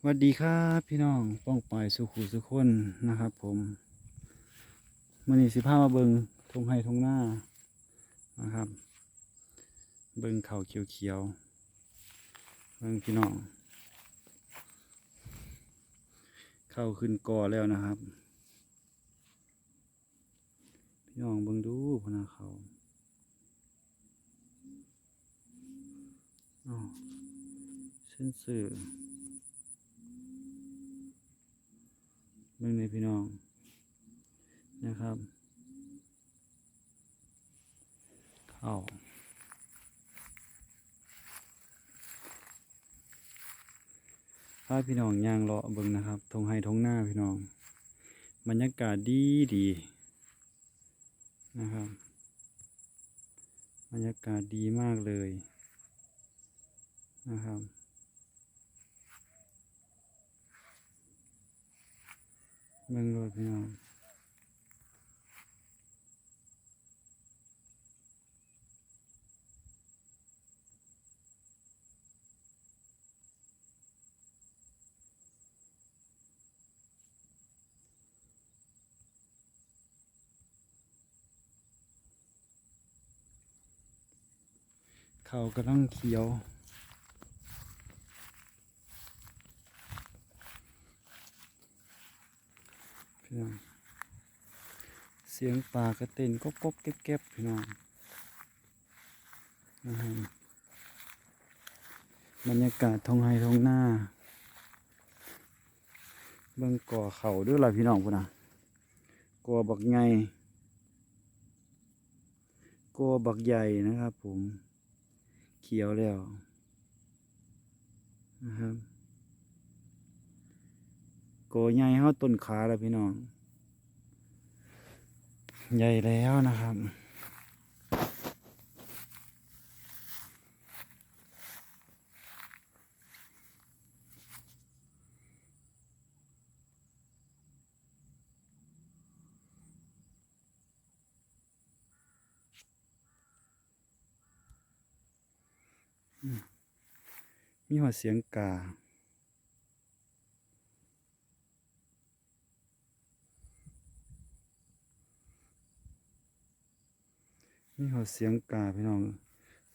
สวัสดีครับพี่น้องป้องปล่อยสุขุสุขคนนะครับ ผมมื่อนี้สิพามาเบิงทงไห้ทงหน้านะครับ เบิงเข่าเขียวๆเบิงพี่น้อง เข้าขึ้นกอแล้วนะครับ พี่น้องเบิงดูพนาเขาอ๋อเส้นสื่อ เบิ่งเลยพี่น้องนะครับ เข้าพาพี่น้องย่างเลาะเบิ่งนะครับทงไห้ทงหน้าพี่น้อง บรรยากาศดีดีนะครับ บรรยากาศดีมากเลยนะครับ เบิ่งรถพี่น้องเขากำลังเขียว น้องเสียงปลากระเต้นก็กบเก็บๆพี่น้องนะฮะบรรยากาศทองไฮทองหน้า เบิ่งก่อเขาด้วยล่ะพี่น้องพุ่นนะก่อบักไงก่อบักใหญ่นะครับผมเขียวแล้วนะครับ ก่อใหญ่เฮาต้นขาแล้วพี่น้อง ใหญ่แล้วนะครับมีหัวเสียงกา มีหัวเสียงกาพี่น้อง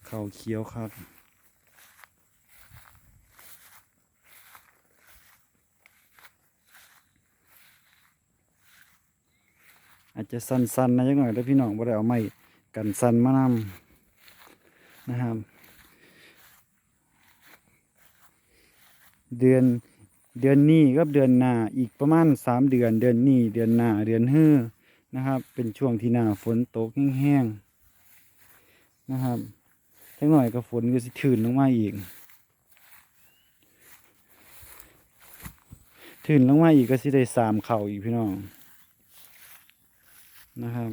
เขาเขียวครับอาจจะสั้นๆนะจักหน่อยแล้วพี่น้องบ่ได้เอาไม้กันสั้นมานำนะครับ เดือนเดือนนี้กับเดือนหน้าอีกประมาณสามเดือน เดือนนี้เดือนหน้าเดือนฮื้อนะครับ เป็นช่วงที่หน้าฝนตกแห้งๆ นะครับจักหน่อยก็ฝนก็สิถืนลงมาอีกถืนลงมาอีกก็สิได้สามเข่าอีกพี่น้องนะครับ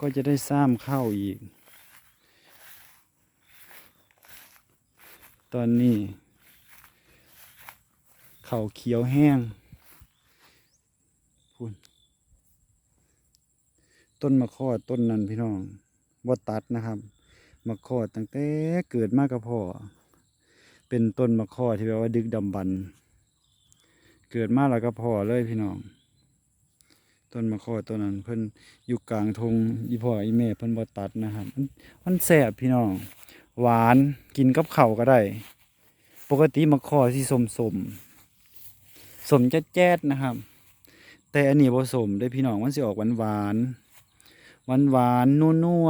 ก็จะได้ซ้ำเข้าอีก ตอนนี้ เข่าเขียวแห้งพูนต้นมะขอดต้นนั้นพี่น้อง บ่ตัดนะครับมะขอดตั้งแต่เกิดมากกับพ่อเป็นต้นมะขอดที่แปลว่าดึกดำบรรพ์เกิดมาแล้วก็พ่อเลยพี่น้อง ต้นมะขอดต้นนั้น เพิ่นอยู่กลางทงอีพ่ออีแม่เพิ่นบ่ตัดนะครับมันแซ่บพี่น้อง หวานกินกับเข้าก็ได้ ปกติมะขอสิสมสมสมแจ๊ดๆนะครับ แต่อันนี้บ่สมได้พี่น้องมันสิออกหวานหวาน หวานหวานๆนัว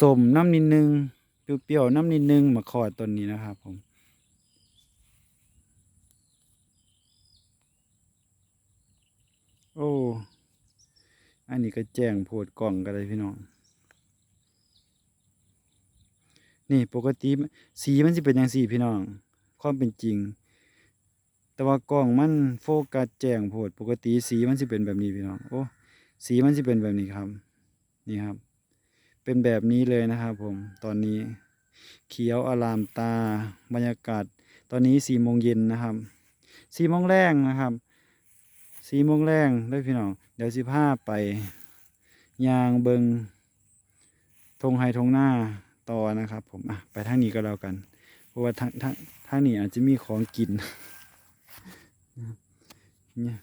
สมน้ำนิดนึงเปรี้ยวๆน้ำนิดนึงมะขอต้นนี้นะครับผมโอ้ อันนี้ก็แจ้งโพดกล่องกันเลยพี่น้อง นี่ปกติสีมันสิเป็นอย่างสีพี่น้อง ความเป็นจริง แต่ว่ากล้องมันโฟกัสแจ้งโพดปกติสีมันสิเป็นแบบนี้พี่น้อง โอ้ สีมันสิเป็นแบบนี้ครับ นี่ครับ เป็นแบบนี้เลยนะครับผมตอนนี้เขียวอลามตา บรรยากาศ ตอนนี้สี่โมงเย็นนะครับสี่โมงแรงนะครับสี่โมงแรงด้อพี่น้องเดี๋ยวสิพาไปยางเบิงทงไฮทงหน้าต่อนะครับผมอะไปทางนี้ก็แล้วกัน เพราะว่าทางทางทางนี้อาจจะมีของกินนะครับเนี่ย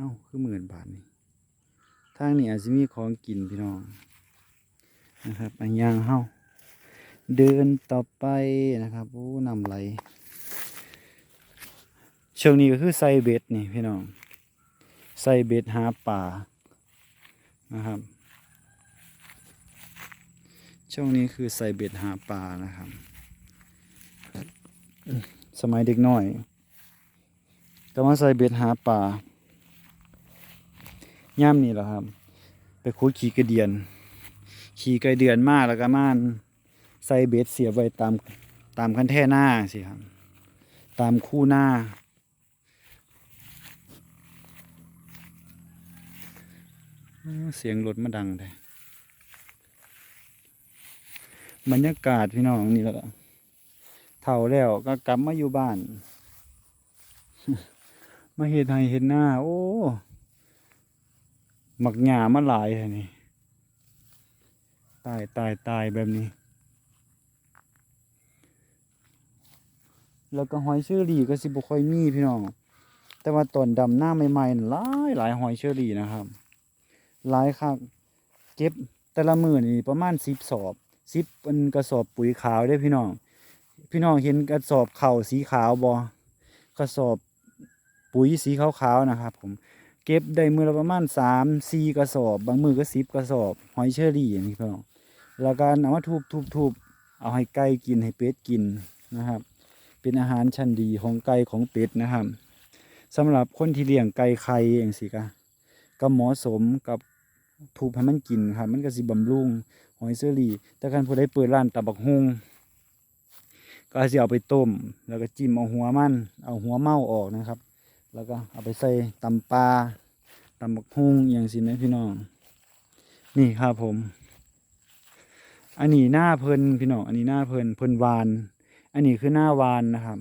เอ้าคือหมื่นบาทนี่ทางนี้อาจจะมีของกินพี่น้อง นะครับอันยางเฮาเดินต่อไปนะครับโอ้นำไหลช่วงนี้ก็คือใส่เบ็ดนี่พี่น้องใส่เบ็ดหาป่านะครับ ช่วงนี้คือใส่เบ็ดหาปลานะครับ สมัยเด็กน้อย ก็มาใส่เบ็ดหาปลา ย่ามนี่แหละครับ ไปคุดขี่กระเดียน ขี่กระเดือนมากแล้วก็ม่านใส่เบ็ดเสียบไว้ตามตามคันแท่หน้าสิครับ ตามคู่หน้า เสียงรถมาดังเลยบรรยากาศพี่น้องนี่แหละก็เท่าแล้วก็กลับมาอยู่บ้าน มาเห็ดไห้เห็ดหน้า โอ้ หมักหญ้ามาหลายเลยนี่ตายตายตายแบบนี้ แล้วก็หอยเชอรี่ก็สิบ่ค่อยมีพี่น้อง แต่ว่าตอนดำหน้าใหม่ๆหลายหลายหอยเชอรี่นะครับ หลายคักเก็บแต่ละมือนี่ประมาณสิบสอบสิบเป็นกระสอบปุ๋ยขาวได้พี่น้อง พี่น้องเห็นกระสอบเข่าสีขาวบอกระสอบปุ๋ยสีขาวๆนะครับ ผม เก็บได้มือละประมาณสามสี่กระสอบ บางมือก็สิบกระสอบ หอยเชอรี่อย่างนี้พี่น้องแล้วก็เอามาทุบทุบทุบเอาให้ไก่กินให้เป็ดกินนะครับ เป็นอาหารชั้นดีของไก่ของเป็ดนะครับสำหรับคนที่เลี้ยงไก่ไข่อย่างสิกะก็เหมาะสมกับทุบให้มันกินครับ มันก็สิบำรุงหอยเชอรี่ แต่คันผู้ใดเปิดร้านตับบักฮงก็อาจจะเอาไปต้ม แล้วก็จิ้มเอาหัวมัน เอาหัวเมาออกนะครับ แล้วก็เอาไปใส่ตำปลาตำบักฮุงอย่างสินะพี่น้อง นี่ครับผม อันนี้หน้าเพลินพี่น้อง อันนี้หน้าเพลินเพลินวาน อันนี้คือหน้าวานนะครับ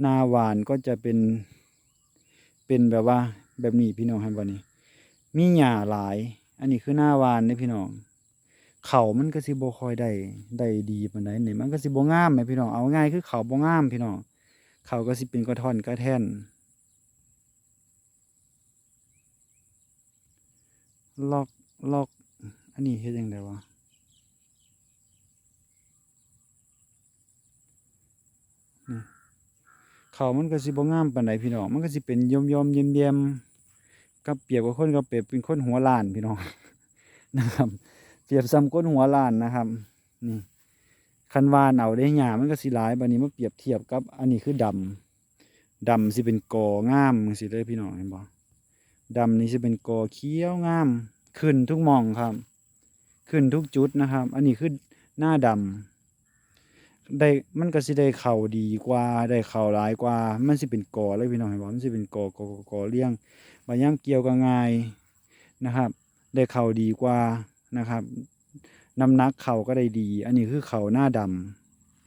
หน้าวานก็จะเป็น เป็นแบบว่าแบบนี้พี่น้องเห็นบ่นี่มีหญ้าหลาย อันนี้คือหน้าวานนี่พี่น้องเขามันก็สิบคอยได้ได้ดีปานใดนี่มันก็สิบ่งามแหมพี่น้องเอาง่ายคือเขาบ่งามพี่น้องเขาก็สิเป็นกระท่อนกระแท่น ล็อกล็อก อันนี้เฮ็ดจังไดวะนี่เขามันก็สิบ่งามปานใดพี่น้อง มันก็สิเป็นย่อมเยี่ยมกับเปรียบกับคนกับเปรียบเป็นคนหัวล้านพี่น้องนะครับ เปรียบซ้ำก้นหัวล้านนะครับ นี่คันวานเอาได้หญ้ามันก็สิหลายบัดนี้มาเปรียบเทียบกับ อันนี้คือดำดำสิเป็นกองามจังซี่เลยพี่น้องเห็นบ่ ดำนี่สิเป็นกอเขียวงาม ขึ้นทุกมองครับ ขึ้นทุกจุดนะครับ อันนี้คือหน้าดำได้มันก็สิได้เข่าดีกว่าได้เข่าหลายกว่า มันสิเป็นกอเลยพี่น้องเห็นบ่มันสิเป็นกอกอกอเลี้ยงบางยามเกี่ยวก็ง่ายนะครับ ได้เข่าดีกว่านะครับน้ำหนักเข่าก็ได้ดี อันนี้คือเข่าหน้าดำ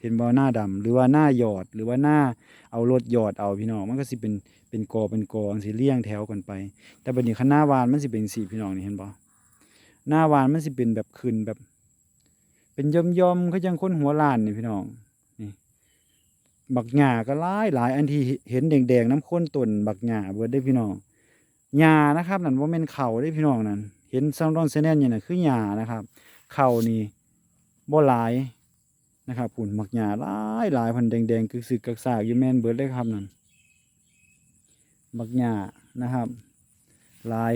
เห็นบ่หน้าดำหรือว่าหน้าหยอดหรือว่าหน้าเอารถหยอดเอาพี่น้องมันก็สิเป็นเป็นกอเป็นกอจังสิเลี้ยงแถวกันไป แต่บัดนี้คันหน้าวานมันสิเป็นสีพี่น้องนี่เห็นบ่หน้าวานมันสิเป็นแบบขึ้นแบบ เป็นย่อมย่อมเขาจังคนหัวล้านนี่พี่น้องนี่บักหญ้าก็หลายหลายอันที่เห็นแดงๆน้ำข้นต้นบักหญ้าเบิดได้พี่น้องหญ้านะครับนั่นบ่แม่นเข่าได้พี่น้องนั่นเห็นซังดอนเซเนนอยู่น่ะคือหญ้านะครับ เข่านี่บ่หลาย นะครับผุ่นหมักหญ้าหลายหลายพันแดงๆกึกซึกกักซากอยู่แม่นเบิดเลยครับนั่นหมักหญ้านะครับหลาย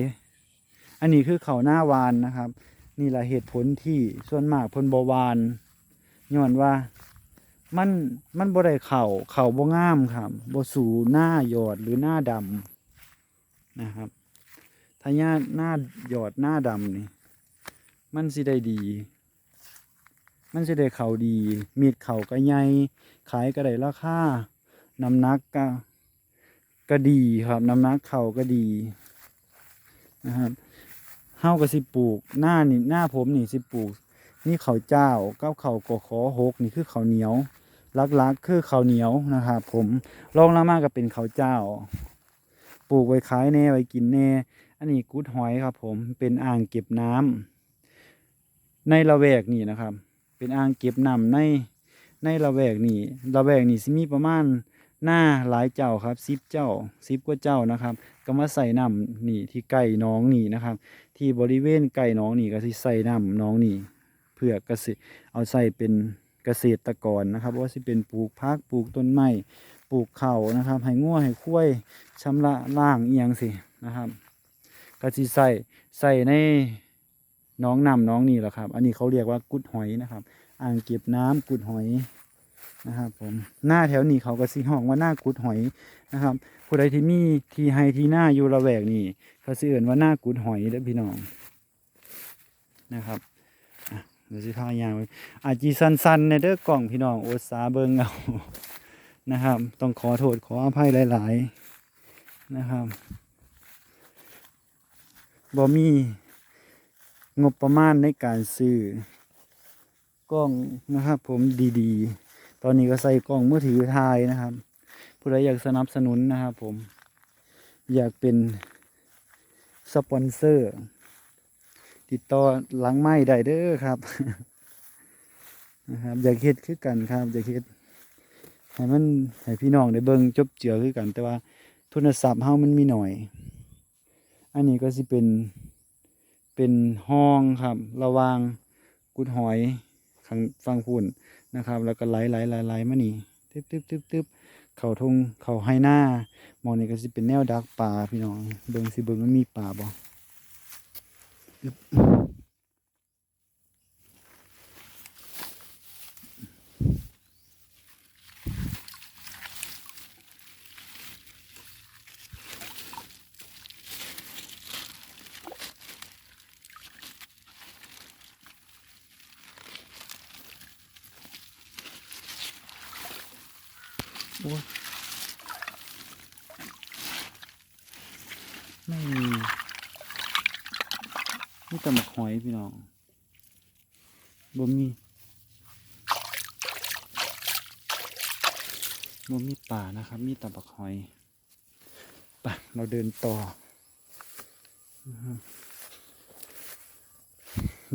อันนี้คือเขาหน้าวานนะครับ นี่แหละเหตุผลที่ส่วนมากพนบวานย้อนว่ามันมันบ่ได้เข่าเข่าบ่งามครับบ่สูหน้าหยอดหรือหน้าดำนะครับ ถ้าหญ้าหน้าหยอดหน้าดำนี่ มันสิได้ดี มันสิได้เข่าดี มีดเข่าก็ใหญ่ขายก็ได้ราคาน้ำหนักก็ก็ดีครับน้ำหนักเข่าก็ดีนะครับเฮาก็สิปลูกหน้านี่หน้าผมนี่สิปลูก นี่เข้าเจ้ากับข้ากอขอหกนี่คือเข้าเหนียวลักๆคือเข้าเหนียวนะครับผมรองลงมากก็เป็นเข้าเจ้า ปลูกไว้ขายแน่ไว้กินแน่อันนี้กุดหอยครับ ผมเป็นอ่างเก็บน้ำในละแวกนี่นะครับ เป็นอ่างเก็บน้ำในในละแวกนี้ละแวกนี้สิมีประมาณหน้าหลายเจ้าครับสิบเจ้าสิบกว่าเจ้านะครับ ก็มาใส่น้ำนี่ที่ใกล้น้องนี่นะครับ ที่บริเวณใกล้น้องนี่ก็สิใส่น้ำน้องนี่เพื่อเกษตรเอาใส่เป็นเกษตรกรนะครับว่าสิเป็นปลูกพักปลูกต้นไม้ปลูกเข้านะครับให้งัวให้ควายชำระล้างเอียงสินะครับก็สิใส่ใส่ใน น้องน้ำน้องนี่แหละครับ อันนี้เขาเรียกว่ากุดหอยนะครับ อ่างเก็บน้ำกุดหอยนะครับผมหน้าแถวนี้เขาก็สิห้องว่าหน้ากุดหอยนะครับผู้ใดที่มีที่ให้ที่หน้าอยู่ระแวกนี่เขาสิเอื่นว่าหน้ากุดหอยเด้อพี่น้องนะครับเดี๋ยวสิพายางไว้อาจีสั้นในเด้อกล่องพี่น้องโอตสาเบิงเอานะครับ ต้องขอโทษขออภัยหลาย ๆ นะครับบ่มี งบประมาณในการซื้อกล้องนะครับผมดีๆ ตอนนี้ก็ใส่กล้องมือถือถ่ายนะครับ ผู้ใดอยากสนับสนุนนะครับผม อยากเป็นสปอนเซอร์ ติดต่อหลังไม้ได้เด้อครับนะครับ อยากเฮ็ดคือกันครับ อยากเฮ็ดให้มันให้พี่น้องได้เบิ่งจบเจือคือกัน แต่ว่าทุนทรัพย์เฮามันมีหน่อย อันนี้ก็สิเป็น เป็นห้องครับ ระวางกุดหอยข้างฟังพุ่นนะครับ แล้วก็ไหลไหลไหลไหลมานี่ตึ๊บตึ๊บตึ๊บตึ๊บเขาทงเขาให้หน้ามองนี่ก็จะเป็นแนวดักป่าพี่น้องเบิ่งสิเบิ่งมันมีป่าบ่ ไม่มีมีแต่หมกหอยพี่น้องบ่มีบ่มีป่านะครับ มีแต่บักหอยไปเราเดินต่อ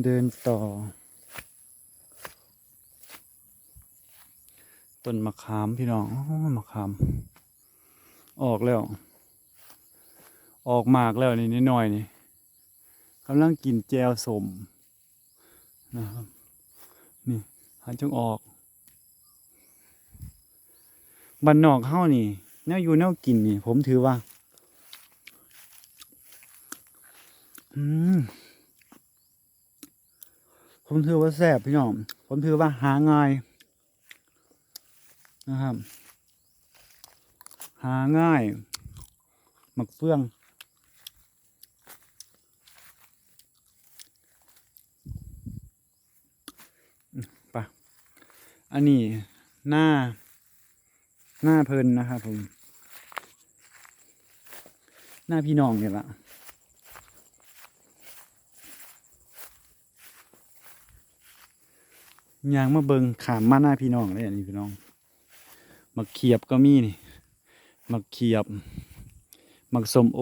เดินต่อ ต้นมะขามพี่น้องอมะขาม ออกแล้ว ออกมากแล้วนี่นิดหน่อยนี่กำลังกินแจวสมนะครับ นี่หันจงออกบันนอกเฮ้านี่แนวอยู่แนวกินนี่ ผมถือว่า อืมผมถือว่าแซ่บพี่น้อง ผมถือว่าหาง่าย นะครับ หาง่าย หมักเฟืองไปะ อันนี้หน้า หน้าเพลินนะครับผม หน้าพี่น้องเนี่ยละยางมาเบิงขามมาหน้าพี่น้องเลยอันนี้พี่น้อง มักเขียบก็มีนี่มักเขียบ มักสมโอ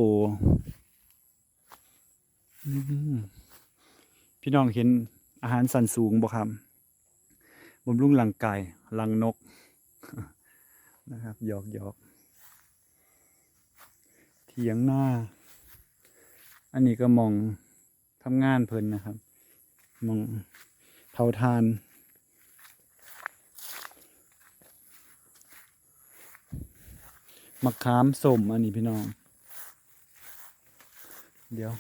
พี่น้องเห็นอาหารสันสูงบ่ครับบำรุงร่างกายลังนกนะครับหยอกหยอกเถียงหน้า อันนี้ก็มองทำงานเพลินนะครับ มองเผาทาน มะขามสมอันนี้พี่น้อง เดี๋ยว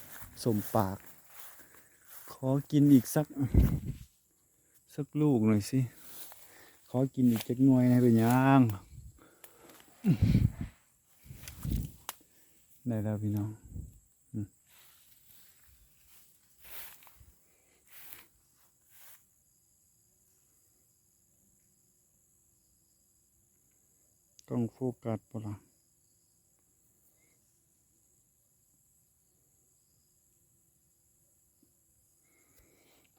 สมปาก ขอกินอีกสัก สักลูกหน่อยสิ ขอกินอีกจักหน่วยนะเป็นยังได้แล้วพี่น้องอืมกล้องโฟกัสปะล่ะ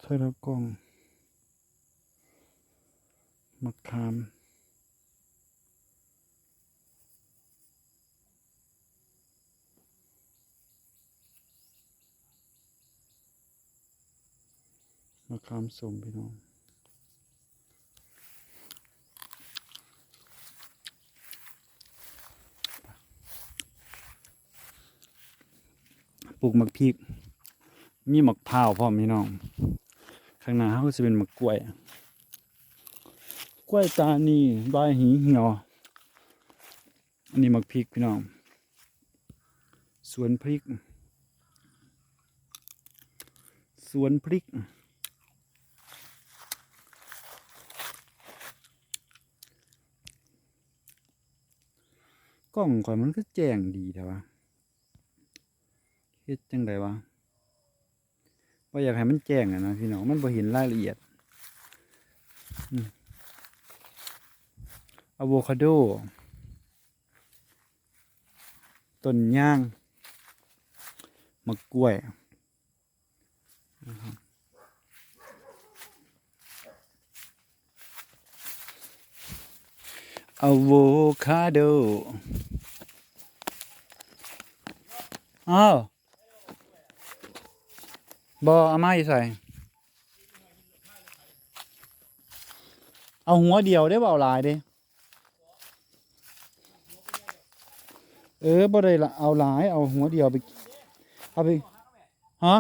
ใส่แล้วกล่องมะขามมะขามสมพี่น้องปลูกมักพริก มีหมักพร้าวพร้อมพี่น้อง ข้างหน้าเขาก็จะเป็นมักล้วย กล้วยตานีใบหีเหี่ยวอันนี้มักพริกพี่น้อง สวนพริก สวนพริก กล้องข่อยมันก็แจ้งดีแต่ว่าเฮ็ดจังไดวะ ว่าอยากให้มันแจ้งอะนะพี่น้องมันบ่เห็นรายละเอียดอะโวคาโดต้นย่างมะกล้วยนะครับอะโวคาโดอ้าว บอเอามาใส่ เอาหัวเดียวได้เปล่าหลายเด้เออบ่ได้ละเอาหลาย เอาหัวเดียวไป เอาไป ฮะ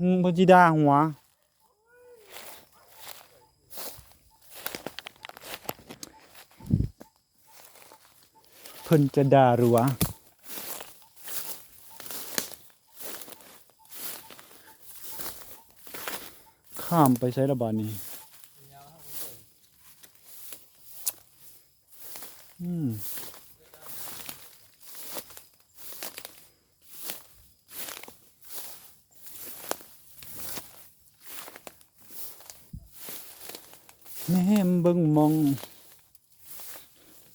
อืมพจิดาหัว เพิ่นจะด่ารือว ข้ามไปใช้ระบาดนี้ อืมแม่มเบิ่งมอง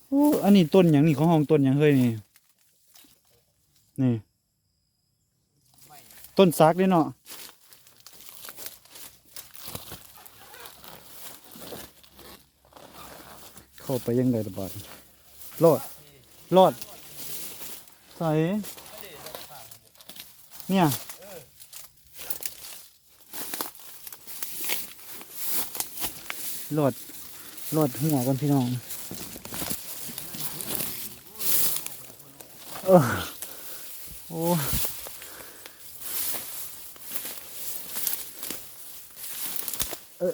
โอ้อันนี้ต้นหยังนี่ของห้องต้นหยังเฮ้ยนี่ นี่ ต้นซักเด้เนาะ เข้าไปยังไงระบาดรอดรอดใส่เนี่ยรอดรอดหัวกันพี่น้องเออโอ้เออ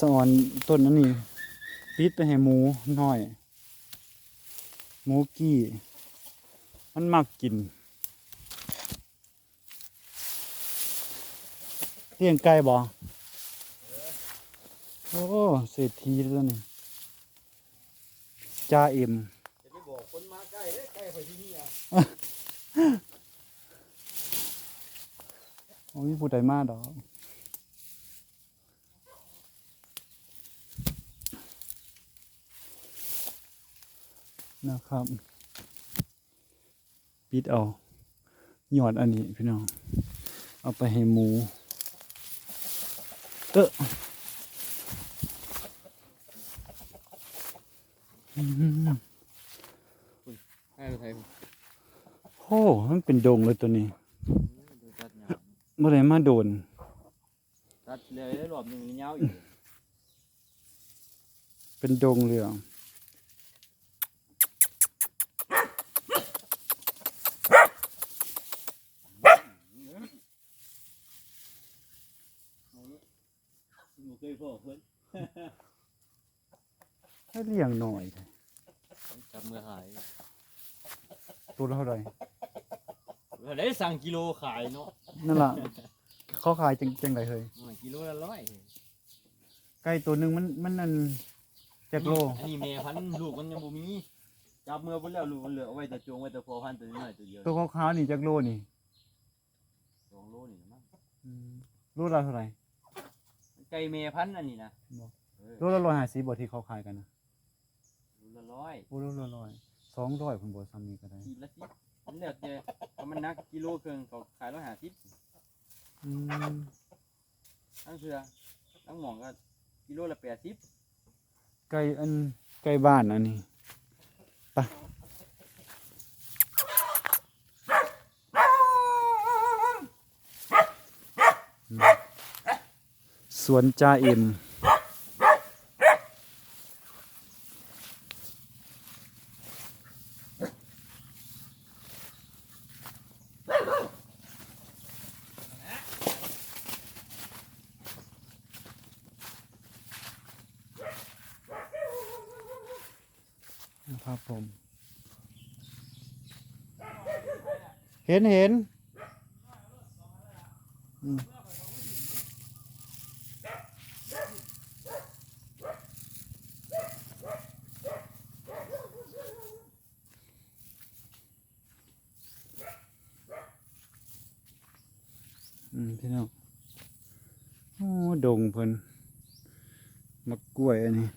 สอนต้นนั้นนี่ปิดไปให้หมูหน่อย หมูกี้ มันมักกินเลี้ยงไก่บ่โอ้เศรษฐีแล้วนี่จ่าเอ็มจะไปบอกคนมาใกล้เด้ใกล้ไปที่นี่อะโอ้ยผู้ใดมาดอก นะครับ ปิดเอาหยอดอันนี้พี่น้อง เอาไปให้หมู เอออืมให้ไปโอ้มันเป็นดงเลยตัวนี้ดูตัดหยาเมื่อไรมาโดน ตัดเลยได้รอบหนึงยาวอีกเป็นดงเลยเหรอบ่เค ยพ่อเพิ่นให้เลี้ยงหน่อยจับมือขายตัวละเท่าไหรได้สั่งกิโลขายเนาะนั่นล่ะเขาขายจังจังไรเฮ้ยโอ้ยกิโลละร้อยไก่ตัวหนึ่งมันมันนั่นจักโลอันนี้แม่พันธุ์ลูกมันยังบ่มีจับมือพุ่นแล้วลูกมันเหลือเอาไว้แต่จงไว้แต่พอพันธุ์ตัวน้อยตัวเดียวตัวขาวๆนี่จักโลนี่สองโลนี่นะมั้งโลละเท่าไหรไก่แม่พันธุ์อันนี้นะบ่เออโลละร้อยห้าสิบบาทที่เขาขายกันนะลูกละร้อยโอ้โลละร้อยสองร้อยผมบอกซ้ำนี้ก็ได้ขีดละสิบมันแล้วแต่เพราะมันหนักกิโลครึ่งเขาขายร้อยห้าสิบอืมทั้งเสือทั้งหมองก็กิโลละแปดสิบไก่อันไก่บ้านอันนี้ไป สวนจ่าอิมนะครับผม เห็นเห็นอืม พี่น้องโอ้ดงเพิ่นมะกล้วยอันนี้